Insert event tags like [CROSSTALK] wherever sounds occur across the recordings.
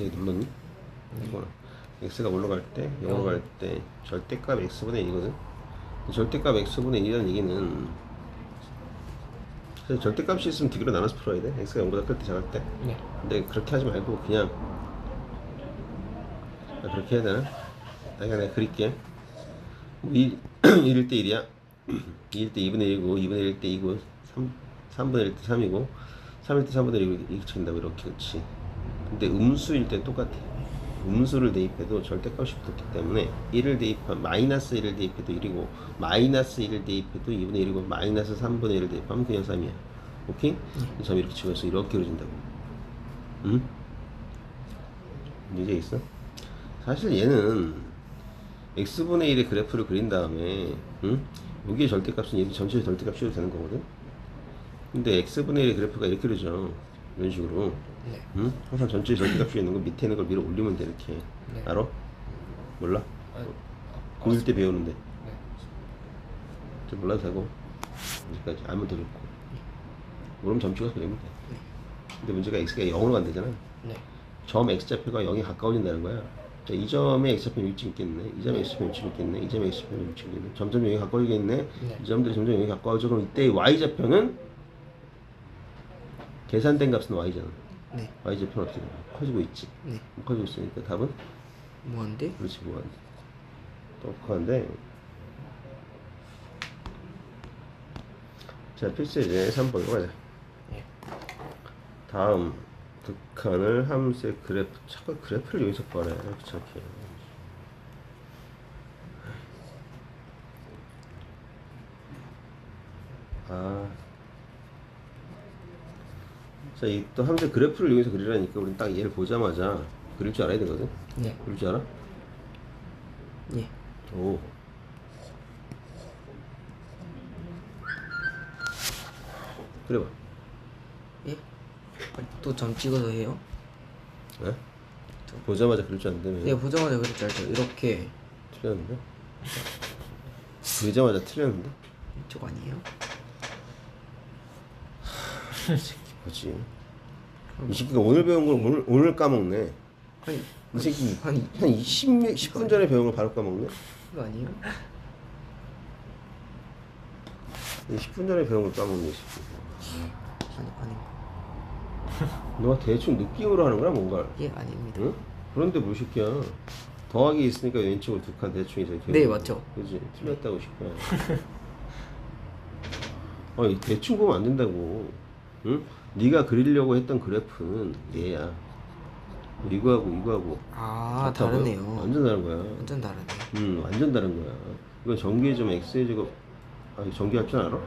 여기 눌렀니? 이거는 x가 올라갈 때? 0으로 갈 때? 절대값 x분의 1이거든. 절대값 x분의 1이라는 얘기는 사실 절대값이 있으면 디그로 나눠서 풀어야 돼. X가 0보다 클 때 작을 때. 네. 근데 그렇게 하지 말고 그냥 아, 그렇게 해야 되나? 아, 그냥 내가 그릴게. 1, 1일 [CLEARS THROAT] 때 1이야. 2일 [CLEARS THROAT] 때 2분의 1이고 2분의 1일 때 2고 3, 3분의 1일 때 3이고 3일 때 3분의 1이고 이렇게 친다고 이렇게 그렇지 근데 음수일 때 똑같아 음수를 대입해도 절대값이 붙었기 때문에 1을 대입하면 마이너스 1을 대입해도 1이고 마이너스 1을 대입해도 2분의 1이고 마이너스 3분의 1을 대입하면 그냥 3이야 오케이? 이 점이 이렇게 찍어서 이렇게 그려진다고 응? 이제 있어? 사실 얘는 x분의 1의 그래프를 그린 다음에 응? 여기에 절대값은 얘도 전체 절대값 씌워도 되는 거거든 근데 x분의 1의 그래프가 이렇게 그려져 이런 식으로 네. 응? 항상 전체 절대값 씌워 있는 거 밑에 있는 걸 밀어 올리면 돼 이렇게 네. 알아? 몰라? 아, 고1 때 배우는데 네. 좀 몰라도 되고 여기까지 알면 더 좋고 모르면 점 찍어서 그리면 돼 근데 문제가 x가 0으로 간다잖아 네. 점 x좌표가 0에 가까워진다는 거야. 자, 이 점에 x좌표는 위치 있겠네. 이 점에 x좌표는 위치 있겠네. 이 점에 x좌표는 위치 있겠네. 점점 0에 가까워지겠네. 네. 이 점들이 점점 0에 가까워져. 그럼 이때 y좌표는 계산된 값은 y잖아. 네. y좌표는 어떻게 돼? 커지고 있지. 네. 커지고 있으니까 답은 뭐한데? 그렇지 뭐한 똑똑한데 자 필수제 3번으로 가자 네. 다음 극한을 함수의 그래프 자꾸 그래프를 여기서 꺼내 귀찮게 아 자, 이 또 함수의 그래프를 여기서 그리라니까 우리는 딱 얘를 보자마자 그릴 줄 알아야 되거든 네. 그릴 줄 알아? 예. 오. 그래봐. 예? 또 점 찍어서 해요? 예? 보자마자 그릴 줄 안다며. 네, 보자마자 그랬죠. 알죠? 이렇게 틀렸는데? 보자마자 틀렸는데? 이쪽 아니에요? 뭐지? 이 새끼가 오늘 배운 걸 오늘, 오늘 까먹네. 아니, 이 새끼 아니 한 20, 10분 전에 배운 걸 바로 까먹네? 이거 아니에요? 이 10분 전에 배운 걸 까먹네, 이 새끼. 아니 거. [LAUGHS] 너가 대충 느낌으로 하는 거야, 뭔가. 예, 아닙니다. 응? 그런데 뭐 새끼야. 더하기 있으니까 왼쪽으로 두칸 대충 이제 네, 맞죠. 그지 틀렸다고 싶어요. [LAUGHS] 아니 대충 보면 안 된다고. 응? 네가 그리려고 했던 그래프는 얘야. 이거하고 이거하고 아? 다르네요. 완전 다른 거야. 완전 다르네. 음, 완전 다른 거야. 이건 전기의 점 x의 제곱. 아니 전기 합줄 알아?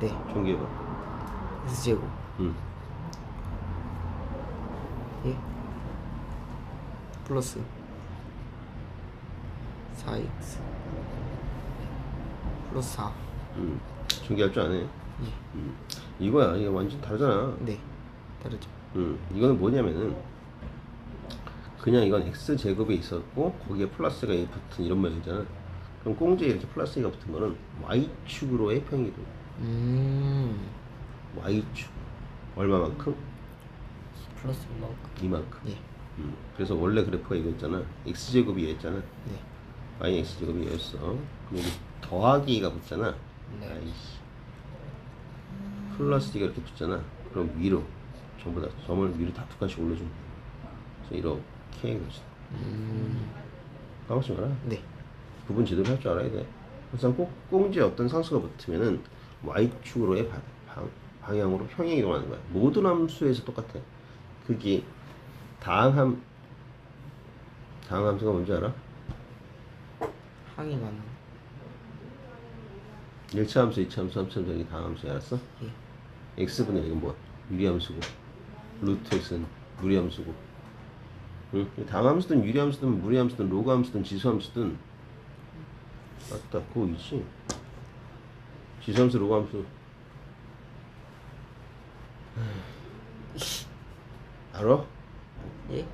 네. 전기해봐. S 제곱. 응. 예. 플러스 4x 플러스 4. 음. 전기 할줄 아네. 예. 음. 이거야. 이게 완전 다르잖아. 네. 다르죠. 음, 이거는 뭐냐면은 그냥 이건 x 제곱에 있었고 거기에 플러스가 붙은 이런 모양이잖아. 그럼 꽁지에 이렇게 플러스가 붙은 거는 y 축으로의 평이동. 음. y 축 얼마만큼? 플러스 만큼. 이만큼. 예. 음, 그래서 원래 그래프가 이거였잖아. x 제곱이 얘였잖아. 네. y x 제곱이 얘였어. 그럼 여기 더하기가 붙잖아. 네. 아이씨. 플러스 d가 이렇게 붙잖아. 그럼 위로 전부 다 점을 위로 다 두 칸씩 올려주면 돼. 그래서 이렇게 그러지. 음. 까먹지 마라. 네. 구분 제대로 할 줄 알아야 돼. 항상 꼭 꽁지에 어떤 상수가 붙으면은 y축으로의 방, 방, 방향으로 평행 이동하는 거야. 모든 함수에서 똑같아. 그게 다항함 다항함수가 뭔지 알아? 항이 많은. 1차 함수, 2차 함수, 3차 함수 다항함수 알았어? 예. X분의 이건 뭐야? 유리함수고 루트 x는 무리함수고 응? 다항함수든 유리함수든 무리함수든 로그함수든 지수함수든 맞다 그거 있지 지수함수 로그함수 알아? 예.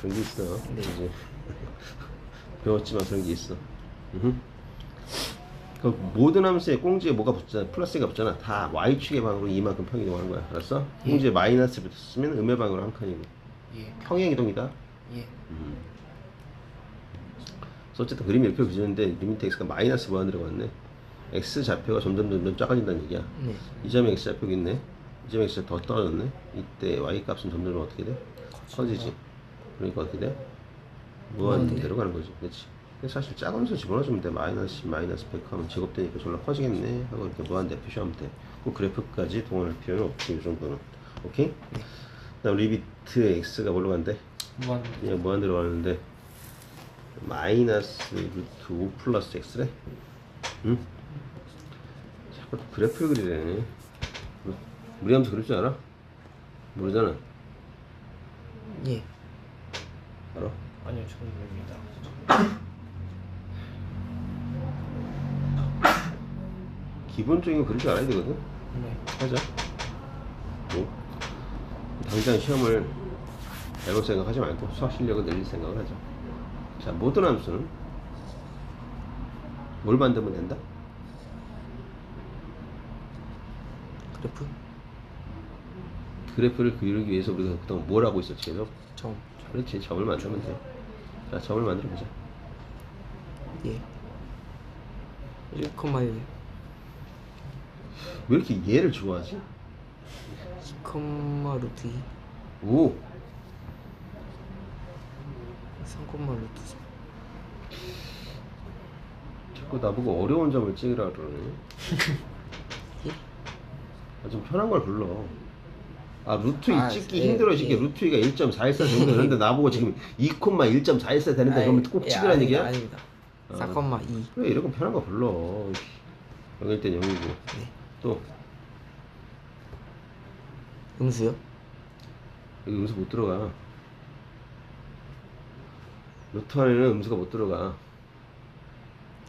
그런 게 있어 네. 이제 [LAUGHS] 배웠지만 그런 게 있어 으흠. 그 모든 함수에 꽁지에 뭐가 붙잖아 플러스가 붙잖아 다 y축의 방으로 이만큼 평이동하는 거야 알았어? 꽁지에 마이너스 붙었으면 음의 방으로 한 칸이고 예. 평행 이동이다. 예. 음. 그래서 어쨌든 그림이 이렇게 그려지는데 리미트 x가 마이너스 무한 들어갔네. x 좌표가 점점 점점 작아진다는 얘기야. 네. 이 점에 x 좌표가 있네. 이 점에 x가 더 떨어졌네. 이때 y 값은 점점 어떻게 돼? 커지지. 그러니까 어떻게 돼? 무한대로 가는 거지. 그렇지. 사실 작은 수 집어넣어주면 돼. 마이너스 10, 마이너스 100 하면 제곱되니까 졸라 커지겠네. 하고 이렇게 무한대 표시하면 돼. 그 그래프까지 동원할 필요는 없지. 이 정도는. 오케이? 그다음 리미트 x가 뭘로 간대? 무한 그냥 무한대로 가는데 마이너스 루트 5 플러스 x래? 응? 자꾸 그래프를 그리래 무리하면서 그릴 줄 알아? 모르잖아 예. 알아? 아니요 저는 모릅니다. [COUGHS] 기본적인 거 그릴 줄 알아야 되거든 네. 하자 뭐 당장 시험을 해볼 생각하지 말고 수학 실력을 늘릴 생각을 하자 자 모든 함수는 뭘 만들면 된다? 그래프. 그래프를 그리기 위해서 우리가 그동안 뭘 하고 있었지 계속? 점. 그렇지 점을 만들면 돼. 자 점을 만들어 보자. 예. 1,1 왜 이렇게 얘를 좋아하지? 2, 루트 2 오 3, 루트 3 자꾸 나보고 어려운 점을 찍으라 그러네. 예? 아, 좀 편한 걸 불러. 아 루트 2 아, 찍기 예, 힘들어 이게 예. 루트 2가 1.414 정도 되는데 나보고 지금 2,1.414 되는데 그러면 꼭 찍으라는 아니, 얘기야? 아닙니다. 아. 4,2 그래 이런 거 편한 거 불러. 0일 땐 0이고 네. 또 음수요? 여기 음수 못 들어가. 루트 안에는 음수가 못 들어가.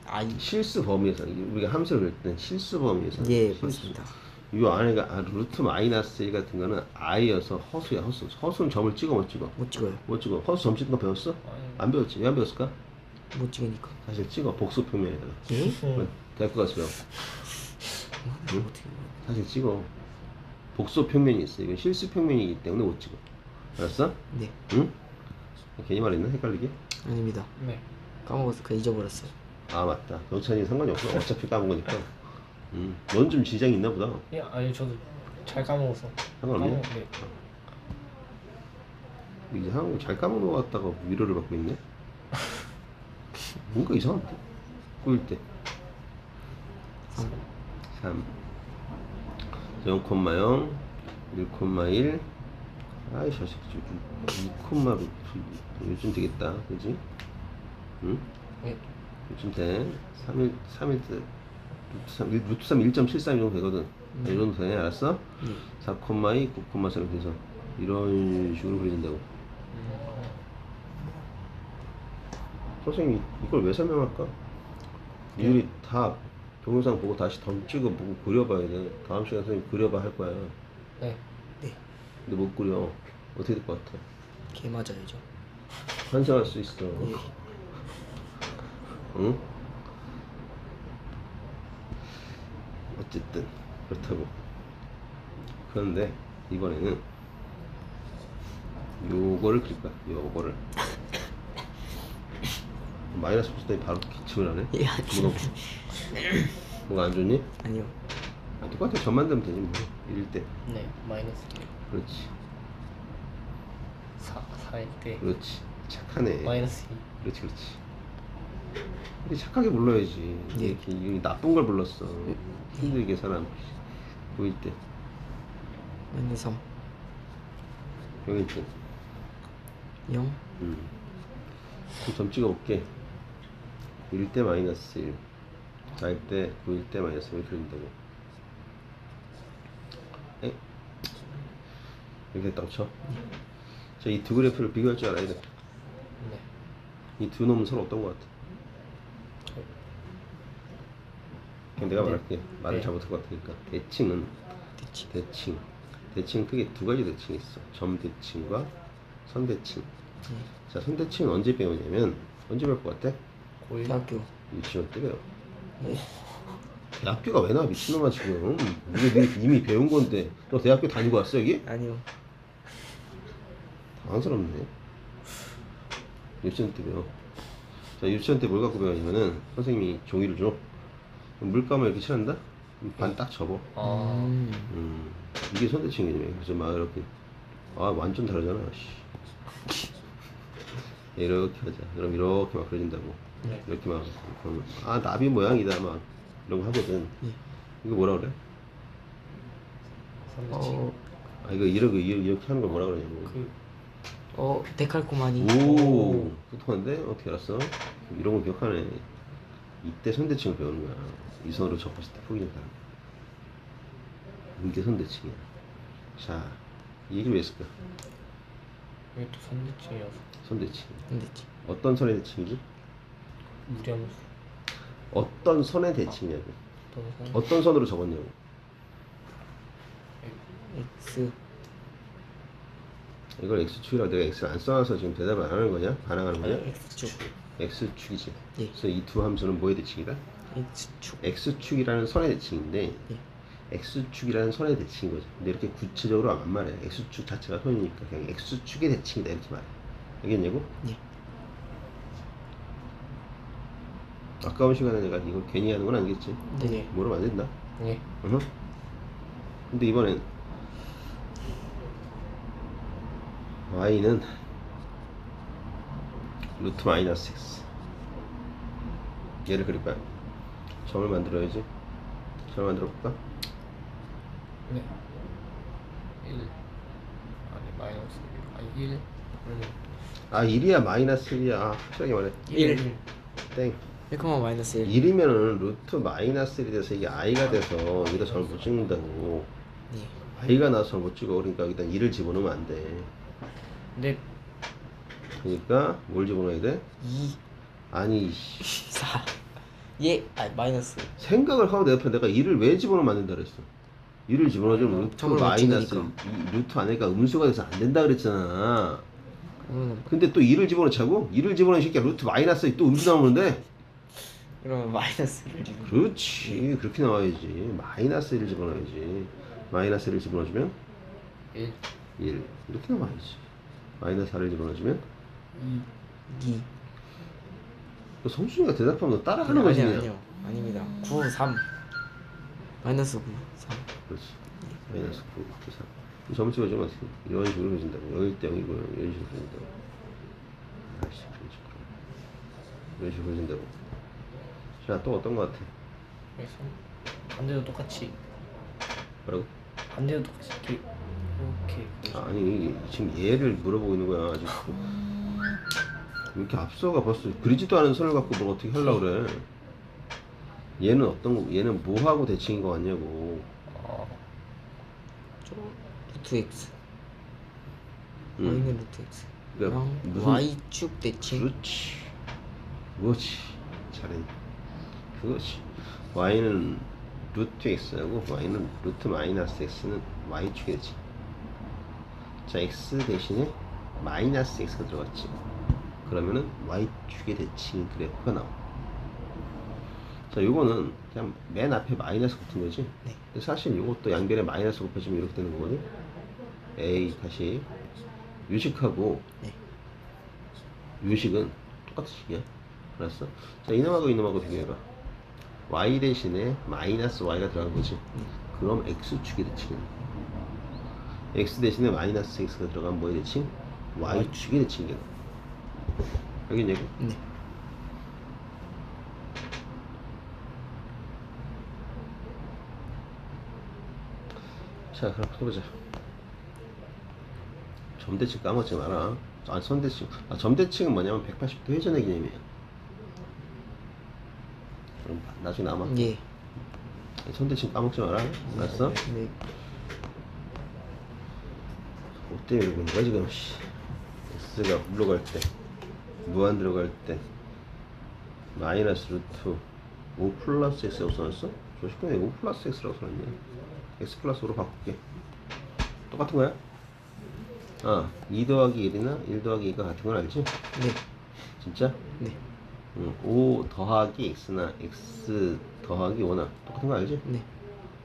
아이 실수 범위에서 우리가 함수를 그릴 때는 실수 범위에서 예 실수. 맞습니다 이 안에가 아, 루트 마이너스 1 같은 거는 i여서 허수야 허수 허수는 점을 찍어 못 찍어 못 찍어요 못 찍어 허수 점 찍는 거 배웠어? 안 배웠지 왜 안 배웠을까? 못 찍으니까 사실 찍어 복수 평면에다가 예? 음. 대학교 가서 배워 어떻게 사실 찍어 복수 평면이 있어 이건 실수 평면이기 때문에 못 찍어 알았어? 네 응? 괜히 말했나? 헷갈리게? 아닙니다 네. 까먹었어 그 잊어버렸어요 아 맞다 너찬이 상관이 없어 어차피 까먹으니까 음. 넌 좀 지장이 있나 보다 예, 아니 저도 잘 까먹어서. 상관없네 까먹- 네. 이상한 거잘 까먹는 것 같다가 위로를 받고 있네. [LAUGHS] 뭔가 이상한데? 꾸일 때. 3 3. 0,0, 1,1. 아이, 2, 루트. 요즘 되겠다. 그지? 응? 네. 요즘 돼. 3일, 3일 때. 루트 3, 루트 3 1.73이 정도 되거든. 이 정도 돼. 알았어? 예. 4,2, 9,3 돼서. 이런 식으로 그려진다고. 선생님이 이걸 왜 설명할까? 이들이 다 동영상 보고 다시 덤 찍어 보고 그려봐야 돼. 다음 시간에 선생님 그려봐 할 거야. 네. 네 근데 못 그려. 어떻게 될 것 같아? 개 맞아야죠 환생할 수 있어. 예. 응? 어쨌든 그렇다고. 그런데 이번에는 요거를 그릴 거야. 요거를. 마이너스 붙었더니 바로 기침을 하네. 예 아니요 뭐가, 뭐가 안 좋니? 아니요 아, 똑같아. 점 만들면 되지 뭐. 이럴 때. 네. 마이너스 그렇지. 4 4일 때 그렇지. 착하네. 마이너스 2. 그렇지, 그렇지. 이렇게 착하게 불러야지. 예. 이렇게 이게 나쁜 걸 불렀어. 힘들게 사람 보일 때, 마이너스 3 병일 때. 0 음. 그럼 점 찍어 볼게. 1일 때 마이너스 1. 4일 때, 9일 때 마이너스 1 이렇게 된다고. 에? 이렇게 딱 쳐. 자, 이 두 그래프를 비교할 줄 알아야 돼. 네. 이두 놈은 서로 어떤 것 같아? 그냥 내가 네. 말할게. 말을 네. 잘못할 것 같으니까. 대칭은 대치 대칭. 대칭 크게 두 가지 대칭이 있어. 점 대칭과 선 대칭. 예. 자, 선 대칭은 언제 배우냐면 언제 배울 것 같아? 고1 대학교 유치원 때 배워. 예. 대학교가 왜 나와 미친놈아 지금? 이게 네 이미 배운 건데 너 대학교 다니고 왔어 여기? 아니요 당황스럽네. 유치원 때요. 자, 유치원 때 뭘 갖고 배우냐면은 선생님이 종이를 줘. 물감을 이렇게 칠한다? 반 딱 접어. 아 음. 음, 이게 손대칭이네. 그래서 막 이렇게. 아, 완전 다르잖아. 씨. 이렇게 하자. 그럼 이렇게 막 그려진다고. 네. 이렇게 막. 그러면, 아, 나비 모양이다. 막. 이런 거 하거든. 예. 이거 뭐라 그래? 선대칭 어, 아, 이거 이렇게, 이렇게 하는 걸 뭐라 그러냐고. 그 어, 데칼코마니. 오, 똑똑한데? 어떻게 알았어? 이런 거 기억하네. 이때 손대칭을 배우는 거야. 이 손으로 접었을 때 포기는 다른 이게 손대칭이야. 자, 이 얘기를 왜 했을까? 이게 또 선대칭이어서 손대칭. 근데지. 어떤 손의 대칭이지? 무리하면서 어떤 손의 대칭이냐고. 어떤 선 어떤 손으로 적었냐고. X. 이걸 X축이라고 내가 X를 안 써놔서 지금 대답을 안 하는 거냐? 반항하는 거냐? X축. X축이지. 예. 그래서 이 두 함수는 뭐의 대칭이다? X축. X축이라는 선의 대칭인데 예. X축이라는 선의 대칭인 거죠. 근데 이렇게 구체적으로 안 말해. X축 자체가 선이니까 그냥 X축의 대칭이다 이렇게 말해. 알겠냐고? 예. 아까운 시간에 내가 이걸 괜히 하는 건 아니겠지? 네. 물으면 안 된다. 예 어허. 근데 이번엔 y는 루트 마이너스 x 얘를 그릴 거야. 점을 만들어야지. 점을 만들어 볼까? 네. 1 아니 마이너스 1 아니 1 그러면 아 1이야 마이너스 1이야. 아, 확실하게 말해. 1. 땡. 1, 마이너스 1. 1이면은 루트 마이너스 1이 돼서 이게 i가 돼서 여기다 점을 못 찍는다고. 예. i가 나서 못 찍어. 그러니까 여기다 2를 집어넣으면 안 돼. 네 그러니까 뭘 집어넣어야 돼? 2, 아니 [LAUGHS] 씨. 4. 예, 아, 마이너스. 생각을 하고 내 옆에 내가 2를 왜 집어넣으면 안 된다 그랬어 2를 집어넣으면 루트 점을 못 마이너스 찍으니까. 이 루트 안에가 음수가 돼서 안 된다 그랬잖아 그러면, 근데 또 2를 집어넣자고? 2를 집어넣은 새끼야 루트 마이너스 또 음수 나오는데 그러면 마이너스를. 그렇지 그렇게 나와야지 마이너스 1을 집어넣어야지 마이너스 1을 집어넣어주면 1 1 이렇게 나와야지 마이너스 4를 집어넣어주면 2. 그 성준이가 대답하면 너 따라하는 아니, 거지 그냥 아니요. 아닙니다. 9, 3. 마이너스 9, 3. 그렇지. 마이너스 9, 3. 이 점수 가지고 어떻게 이런 식으로 그려진다고. 여기 때 0이고 이런 식으로. 아이씨, 이런 식으로. 이런 식으로 그려진다고. 자, 또 어떤 거 같아? 그래서 반대도 똑같이 뭐라고? 반대도 똑같이 이렇게 이렇게 아, 아니, 지금 얘를 물어보고 있는 거야, 아직. 이렇게 앞서가 벌써 그리지도 않은 선을 갖고 뭘 어떻게 하려고 그래. 얘는 어떤 거, 얘는 뭐하고 대칭인 거 같냐고. 아 저, 루트 X. 응. Y는 루트 X. 그러니까 랑 무슨- Y축 대칭. 그렇지. 그렇지. 잘해. 그것이. y는 루트 x하고 y는 루트 마이너스 x는 y축이 되지. 자, x 대신에 마이너스 x가 들어갔지. 그러면은 y축의 대칭 그래프가 나와. 자, 요거는 그냥 맨 앞에 마이너스 붙은 거지. 네. 근데 사실 요것도 양변에 마이너스 곱해주면 이렇게 되는 거거든. a 다시 유식하고 네. 유식은 똑같은 식이야. 알았어? 자, 이놈하고 이놈하고 비교해봐. Y 대신에 마이너스 y가 들어간 거지. 그럼 x축의 대칭이야. x 대신에 마이너스 x가 들어간 뭐의 대칭? y축의 대칭이야. 알겠냐고? 네. 자, 그럼 해보자. 점대칭 까먹지 마라. 아, 선대칭. 아, 점대칭은 뭐냐면 180도 회전의 개념이야. 그럼 나중에 남아. 예. 선대칭 까먹지 마라. 알았어? 네. 뭐 때문에 이러고 있는 거야, 지금? 씨. X가 물러갈 때, 무한 들어갈 때, 마이너스 루트 5 플러스 X라고 써놨어? 저 시간에 5 플러스 X라고 써놨냐? X 플러스 5로 바꿀게. 똑같은 거야? 아, 2 더하기 1이나 1 더하기 2가 같은 건 알지? 네. 진짜? 네. 응, 5 더하기 X나 X 더하기 5나 똑같은 거 알지? 네.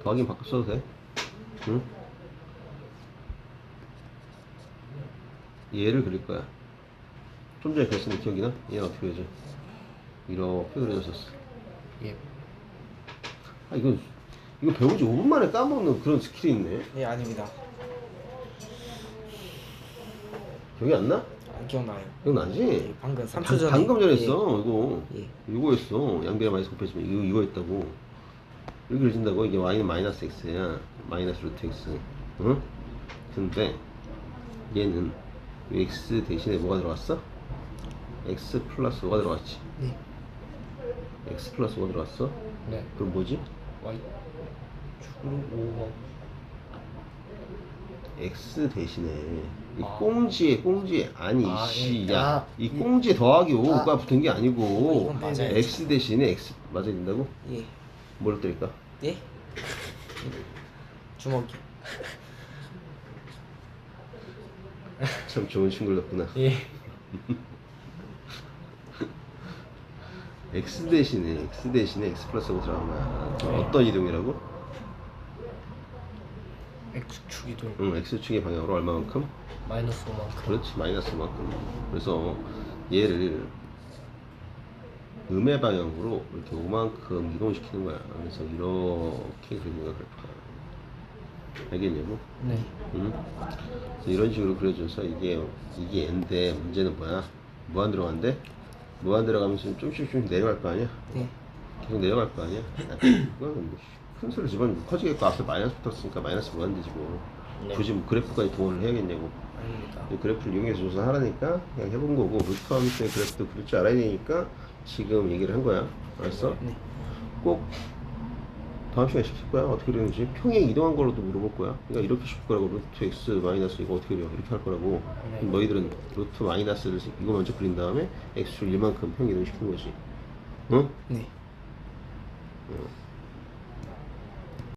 더하기 바꿔 써도 돼? 응? 얘를 그릴 거야. 좀 전에 그렸었는데 기억이나? 얘는 어떻게 그려져? 이렇게 그려졌었어. 예. 아 이거 이거 배운 지 5분 만에 까먹는 그런 스킬이 있네. 예 아닙니다 기억이 안 나? 안 기억나요 기억나지? 예, 방금 3초 방- 전에 방금 전에 했어 이거 예. 이거 했어 양변에 마이너스 곱해지면 이거 이거 했다고 이렇게 그려진다고 이게 y는 마이너스 x야 마이너스 루트 x 응? 근데 얘는 이 x 대신에 뭐가 들어갔어? x 플러스 뭐가 들어갔지? 네 x 플러스 뭐가 들어갔어? 네. 그럼 뭐지? Y. 축으로 5번. x 대신에 이 아. 꽁지에 꽁지에 아니 아, 씨, 예. 야, 아, 이 꽁지에 더하기 5가 붙은 게 아니고 이건 맞아요. x 대신에 x 맞아야 된다고? 예. 뭘 때릴까? 예? 주먹이 참 좋은 친구를 뒀구나 예. [LAUGHS] x 대신에 x 대신에 x 플러스가 들어간 거야 네. 어떤 이동이라고? X축 이동. 응 x축의 방향으로 얼마만큼? 마이너스 5만큼. 그렇지 마이너스 만큼 그래서 얘를 음의 방향으로 이렇게 5만큼 이동시키는 거야 그래서 이렇게 그리는 거야 그래프 알겠냐고? 네. 응? 그래서 이런 식으로 그려줘서 이게 이게 n데 문제는 뭐야? 무한 들어간대? 무한 들어가면서 좀씩 좀씩 내려갈 거 아니야? 네 계속 내려갈 거 아니야? 그건 뭐 큰 소리 집어넣으면 커지겠고 앞에 마이너스 붙었으니까 마이너스 무한 되지 뭐 네. 굳이 뭐 그래프까지 동원을 해야겠냐고 아닙니다. 이 그래프를 이용해서 조사하라니까 그냥 해본 거고 루트함수의 그래프도 그릴 줄 알아야 되니까 지금 얘기를 한 거야 알았어? 네. 꼭 다음 시간에 시킬 거야 어떻게 그리는지 평행 이동한 걸로도 물어볼 거야 그러니까 이렇게 실 거라고 루트 x 마이너스 이거 어떻게 그려 이렇게 할 거라고 네. 너희들은 루트 마이너스를 이거 먼저 그린 다음에 x축 1만큼 평행 이동시킨 거지 응? 네. 어.